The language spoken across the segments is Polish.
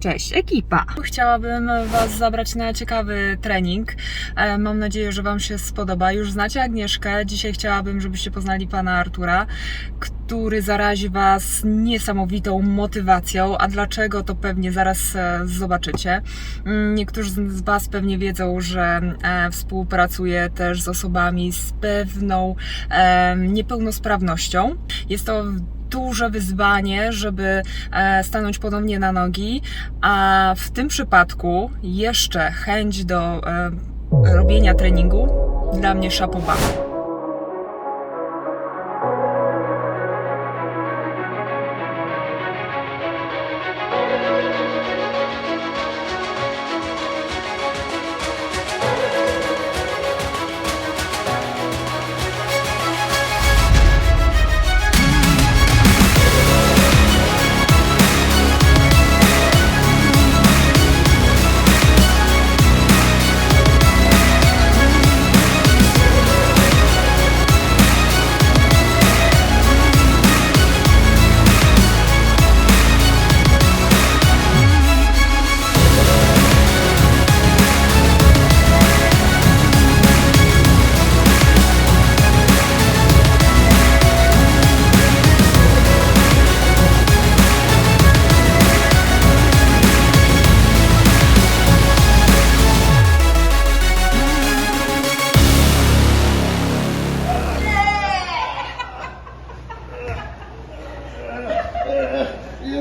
Cześć, ekipa! Chciałabym Was zabrać na ciekawy trening. E, Mam nadzieję, że Wam się spodoba. Już znacie Agnieszkę. Dzisiaj chciałabym, żebyście poznali pana Artura, który zarazi Was niesamowitą motywacją. A dlaczego, to pewnie zaraz e, zobaczycie. Mm, Niektórzy z Was pewnie wiedzą, że e, współpracuje też z osobami z pewną niepełnosprawnością. Jest to duże wyzwanie, żeby e, stanąć ponownie na nogi, a w tym przypadku jeszcze chęć do e, robienia treningu dla mnie szapoba.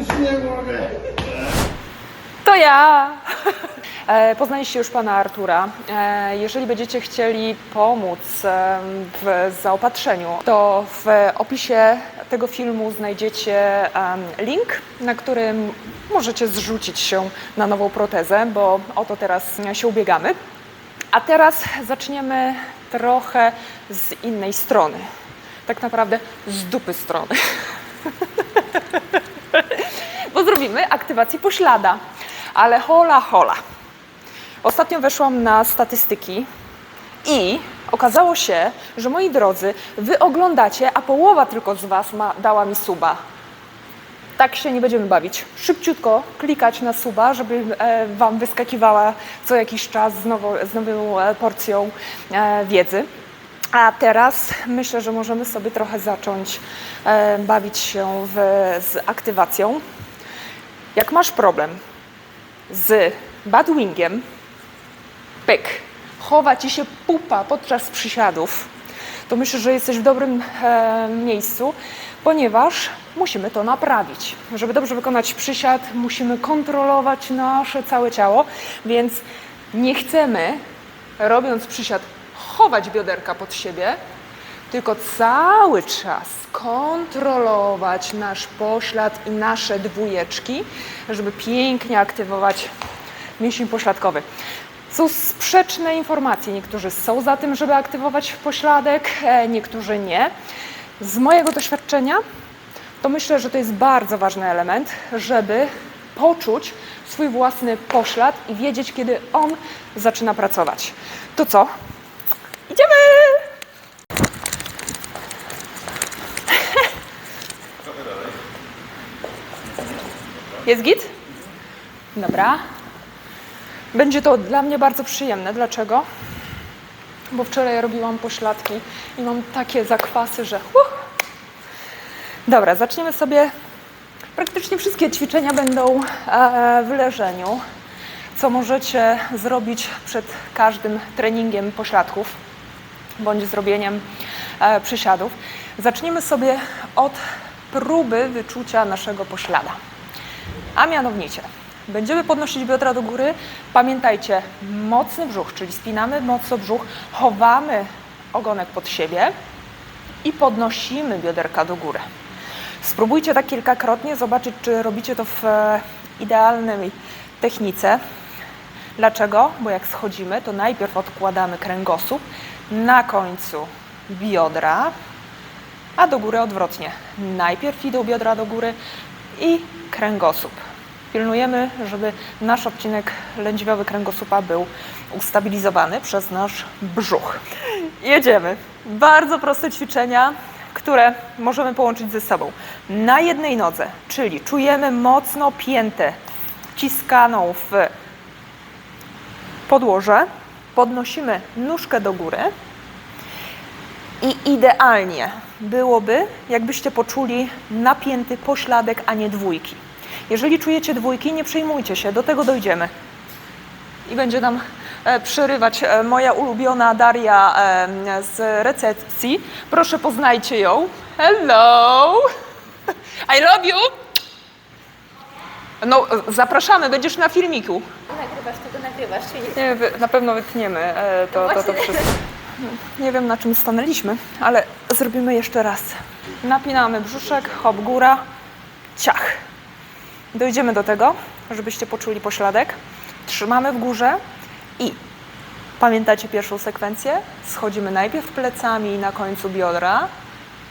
Już nie mogę. To ja! E, Poznaliście już pana Artura. E, Jeżeli będziecie chcieli pomóc em, w zaopatrzeniu, to w opisie tego filmu znajdziecie link, na którym możecie zrzucić się na nową protezę, bo o to teraz się ubiegamy. A teraz zaczniemy trochę z innej strony. Tak naprawdę z dupy strony. bo zrobimy aktywację poślada. Ale hola, hola. Ostatnio weszłam na statystyki i okazało się, że moi drodzy, wy oglądacie, a połowa tylko z was ma, dała mi suba. Tak się nie będziemy bawić. Szybciutko klikać na suba, żeby e, wam wyskakiwała co jakiś czas z, nowo, z nową e, porcją e, wiedzy. A teraz myślę, że możemy sobie trochę zacząć bawić się w, z aktywacją. Jak masz problem z badwingiem, pyk, chowa ci się pupa podczas przysiadów, to myślę, że jesteś w dobrym e, miejscu, ponieważ musimy to naprawić. Żeby dobrze wykonać przysiad, musimy kontrolować nasze całe ciało, więc nie chcemy, robiąc przysiad, chować bioderka pod siebie, tylko cały czas kontrolować nasz poślad i nasze dwójeczki, żeby pięknie aktywować mięsień pośladkowy. Są sprzeczne informacje. Niektórzy są za tym, żeby aktywować pośladek, e, niektórzy nie. Z mojego doświadczenia to myślę, że to jest bardzo ważny element, żeby poczuć swój własny poślad i wiedzieć, kiedy on zaczyna pracować. To co? Idziemy! Jest git? Dobra. Będzie to dla mnie bardzo przyjemne. Dlaczego? Bo wczoraj robiłam pośladki i mam takie zakwasy, że. Uh. Dobra, zaczniemy sobie. Praktycznie wszystkie ćwiczenia będą e, w leżeniu, co możecie zrobić przed każdym treningiem pośladków bądź zrobieniem e, przysiadów. Zaczniemy sobie od próby wyczucia naszego poślada. A mianowicie, będziemy podnosić biodra do góry. Pamiętajcie, mocny brzuch, czyli spinamy mocno brzuch, chowamy ogonek pod siebie i podnosimy bioderka do góry. Spróbujcie tak kilkakrotnie, zobaczyć, czy robicie to w e, idealnej technice. Dlaczego? Bo jak schodzimy, to najpierw odkładamy kręgosłup, na końcu biodra, a do góry odwrotnie. Najpierw idą biodra do góry i kręgosłup. Pilnujemy, żeby nasz odcinek lędźwiowy kręgosłupa był ustabilizowany przez nasz brzuch. Jedziemy. Bardzo proste ćwiczenia, które możemy połączyć ze sobą. Na jednej nodze, czyli czujemy mocno piętę wciskaną w podłoże, podnosimy nóżkę do góry i idealnie byłoby, jakbyście poczuli napięty pośladek, a nie dwójki. Jeżeli czujecie dwójki, nie przejmujcie się, do tego dojdziemy. I będzie nam e, przerywać e, moja ulubiona Daria e, z recepcji. Proszę poznajcie ją. Hello! I love you! No, zapraszamy, będziesz na filmiku. Nagrywasz tego, nagrywasz, czy nie? Na pewno wytniemy to, to, to wszystko. Nie wiem na czym stanęliśmy, ale zrobimy jeszcze raz. Napinamy brzuszek, hop góra, ciach. Dojdziemy do tego, żebyście poczuli pośladek. Trzymamy w górze i pamiętacie pierwszą sekwencję? Schodzimy najpierw plecami na końcu biodra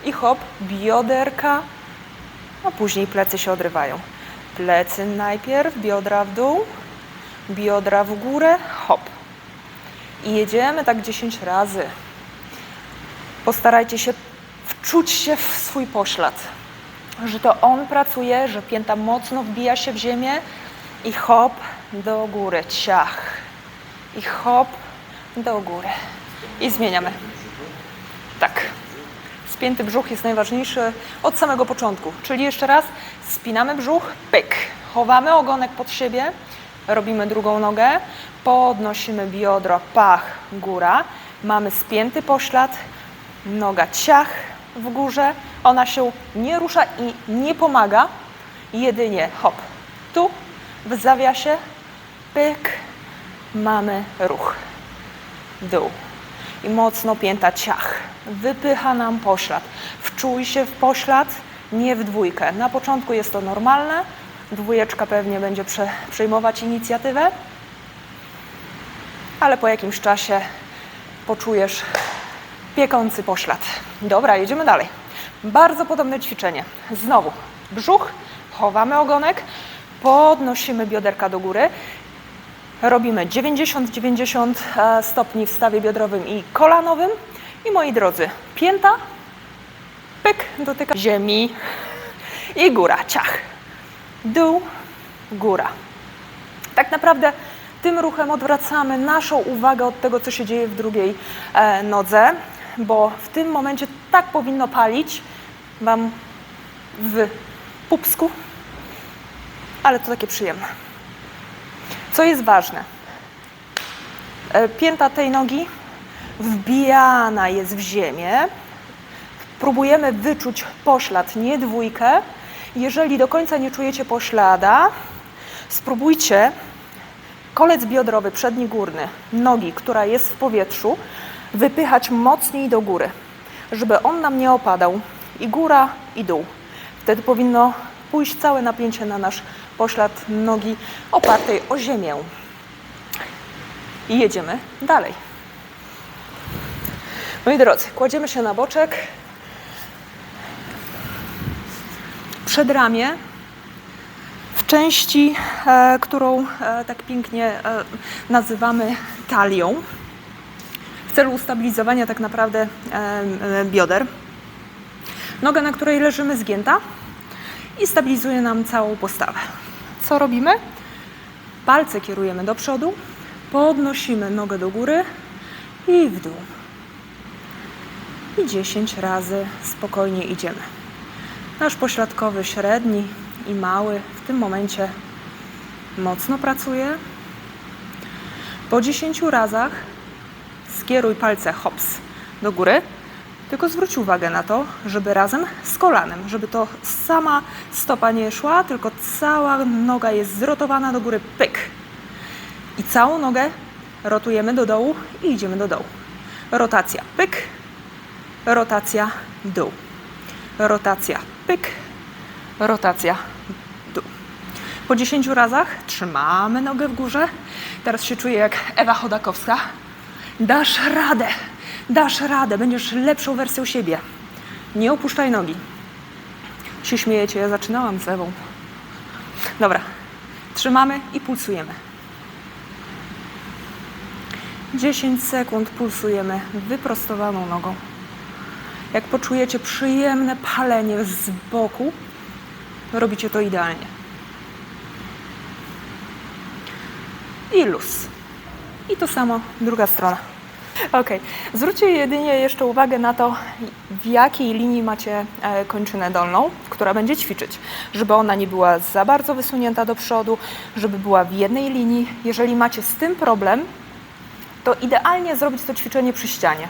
i hop, bioderka, a później plecy się odrywają. Plecy najpierw, biodra w dół, biodra w górę, hop. I jedziemy tak 10 razy. Postarajcie się wczuć się w swój poślad, że to on pracuje, że pięta mocno wbija się w ziemię i hop do góry, ciach. I hop do góry. I zmieniamy. Tak. Spięty brzuch jest najważniejszy od samego początku. Czyli jeszcze raz spinamy brzuch, pyk. Chowamy ogonek pod siebie, robimy drugą nogę, podnosimy biodro, pach, góra. Mamy spięty poślad, noga ciach w górze. Ona się nie rusza i nie pomaga. Jedynie hop. Tu w zawiasie, pyk, mamy ruch. Dół i mocno pięta ciach. Wypycha nam poślad. Wczuj się w poślad, nie w dwójkę. Na początku jest to normalne. Dwójeczka pewnie będzie prze, przejmować inicjatywę, ale po jakimś czasie poczujesz piekący poślad. Dobra, jedziemy dalej. Bardzo podobne ćwiczenie. Znowu brzuch, chowamy ogonek, podnosimy bioderka do góry Robimy 90-90 e, stopni w stawie biodrowym i kolanowym. I moi drodzy, pięta, pyk, dotyka ziemi i góra, ciach. Dół, góra. Tak naprawdę tym ruchem odwracamy naszą uwagę od tego, co się dzieje w drugiej e, nodze, bo w tym momencie tak powinno palić Wam w pupsku, ale to takie przyjemne. Co jest ważne? E, Pięta tej nogi wbijana jest w ziemię. Próbujemy wyczuć poślad, nie dwójkę. Jeżeli do końca nie czujecie poślada, spróbujcie kolec biodrowy, przedni górny, nogi, która jest w powietrzu, wypychać mocniej do góry, żeby on nam nie opadał. I góra, i dół. Wtedy powinno pójść całe napięcie na nasz poślad nogi opartej o ziemię. I jedziemy dalej. Moi drodzy, kładziemy się na boczek. Przed ramię w części, e, którą e, tak pięknie e, nazywamy talią, celu ustabilizowania tak naprawdę bioder. Noga, na której leżymy, zgięta i stabilizuje nam całą postawę. Co robimy? Palce kierujemy do przodu, podnosimy nogę do góry i w dół. I 10 razy spokojnie idziemy. Nasz pośladkowy, średni i mały w tym momencie mocno pracuje. Po 10 razach skieruj palce hops do góry, tylko zwróć uwagę na to, żeby razem z kolanem, żeby to sama stopa nie szła, tylko cała noga jest zrotowana do góry, pyk. I całą nogę rotujemy do dołu i idziemy do dołu. Rotacja, pyk, rotacja, dół. Rotacja, pyk, rotacja, dół. Po 10 razach trzymamy nogę w górze. Teraz się czuję jak Ewa Chodakowska. Dasz radę, dasz radę, będziesz lepszą wersją siebie. Nie opuszczaj nogi. Się śmiejecie, ja zaczynałam z Ewą. Dobra, trzymamy i pulsujemy. 10 sekund pulsujemy wyprostowaną nogą. Jak poczujecie przyjemne palenie z boku, robicie to idealnie. i luz. I to samo druga strona. Ok, zwróćcie jedynie jeszcze uwagę na to, w jakiej linii macie e, kończynę dolną, która będzie ćwiczyć, żeby ona nie była za bardzo wysunięta do przodu, żeby była w jednej linii. Jeżeli macie z tym problem, to idealnie zrobić to ćwiczenie przy ścianie.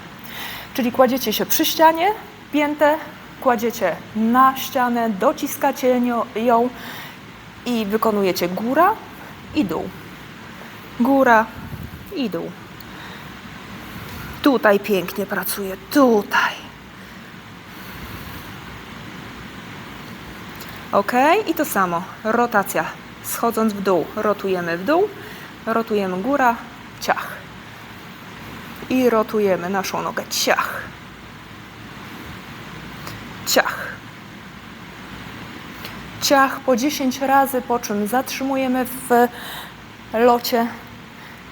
Czyli kładziecie się przy ścianie, piętę, kładziecie na ścianę, dociskacie ją i wykonujecie góra i dół. Góra i dół. Tutaj pięknie pracuje, tutaj. Ok, i to samo. Rotacja. Schodząc w dół, rotujemy w dół, rotujemy góra, ciach. I rotujemy naszą nogę, ciach. Ciach. Ciach po 10 razy, po czym zatrzymujemy w locie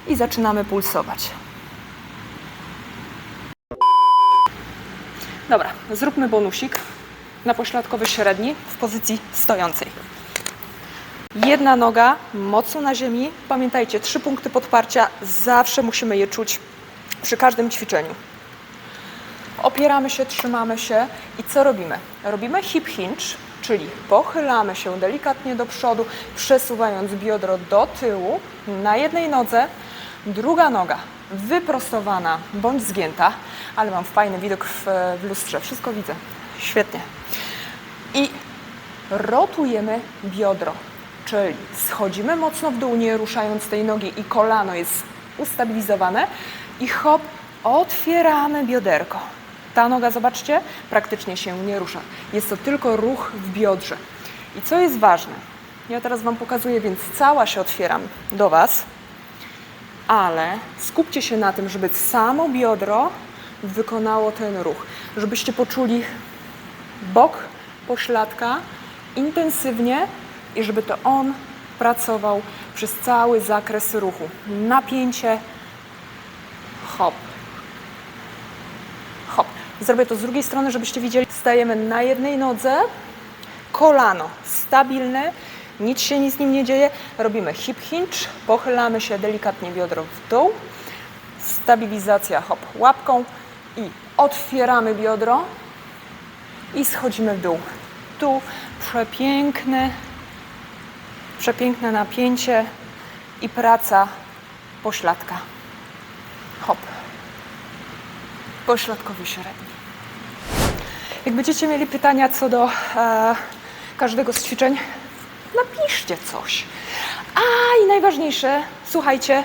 i zaczynamy pulsować. Dobra, zróbmy bonusik na pośladkowy średni w pozycji stojącej. Jedna noga mocno na ziemi. Pamiętajcie, trzy punkty podparcia zawsze musimy je czuć przy każdym ćwiczeniu. Opieramy się, trzymamy się i co robimy? Robimy hip hinge, czyli pochylamy się delikatnie do przodu, przesuwając biodro do tyłu na jednej nodze, druga noga wyprostowana bądź zgięta, ale mam fajny widok w, w lustrze, wszystko widzę. Świetnie. I rotujemy biodro, czyli schodzimy mocno w dół, nie ruszając tej nogi i kolano jest ustabilizowane i hop, otwieramy bioderko. Ta noga, zobaczcie, praktycznie się nie rusza. Jest to tylko ruch w biodrze. I co jest ważne? Ja teraz Wam pokazuję, więc cała się otwieram do Was, ale skupcie się na tym, żeby samo biodro wykonało ten ruch, żebyście poczuli bok pośladka intensywnie i żeby to on pracował przez cały zakres ruchu. Napięcie, hop, hop. Zrobię to z drugiej strony, żebyście widzieli. Stajemy na jednej nodze, kolano stabilne, nic się z nim nie dzieje. Robimy hip hinge, pochylamy się delikatnie biodro w dół, stabilizacja hop łapką i otwieramy biodro i schodzimy w dół. Tu przepiękne, przepiękne napięcie i praca pośladka. Hop. Pośladkowy średni. Jak będziecie mieli pytania co do e, każdego z ćwiczeń, napiszcie coś. A i najważniejsze, słuchajcie,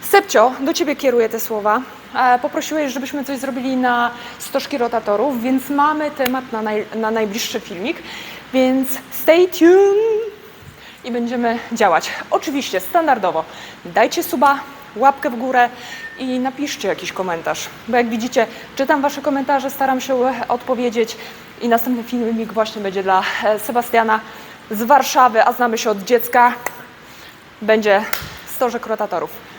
Sepcio, do Ciebie kieruję te słowa. E, Poprosiłeś, żebyśmy coś zrobili na stożki rotatorów, więc mamy temat na, naj, na najbliższy filmik, więc stay tuned i będziemy działać. Oczywiście standardowo dajcie suba, łapkę w górę i napiszcie jakiś komentarz, bo jak widzicie, czytam Wasze komentarze, staram się odpowiedzieć i następny filmik właśnie będzie dla e, Sebastiana z Warszawy, a znamy się od dziecka. Będzie stożek rotatorów.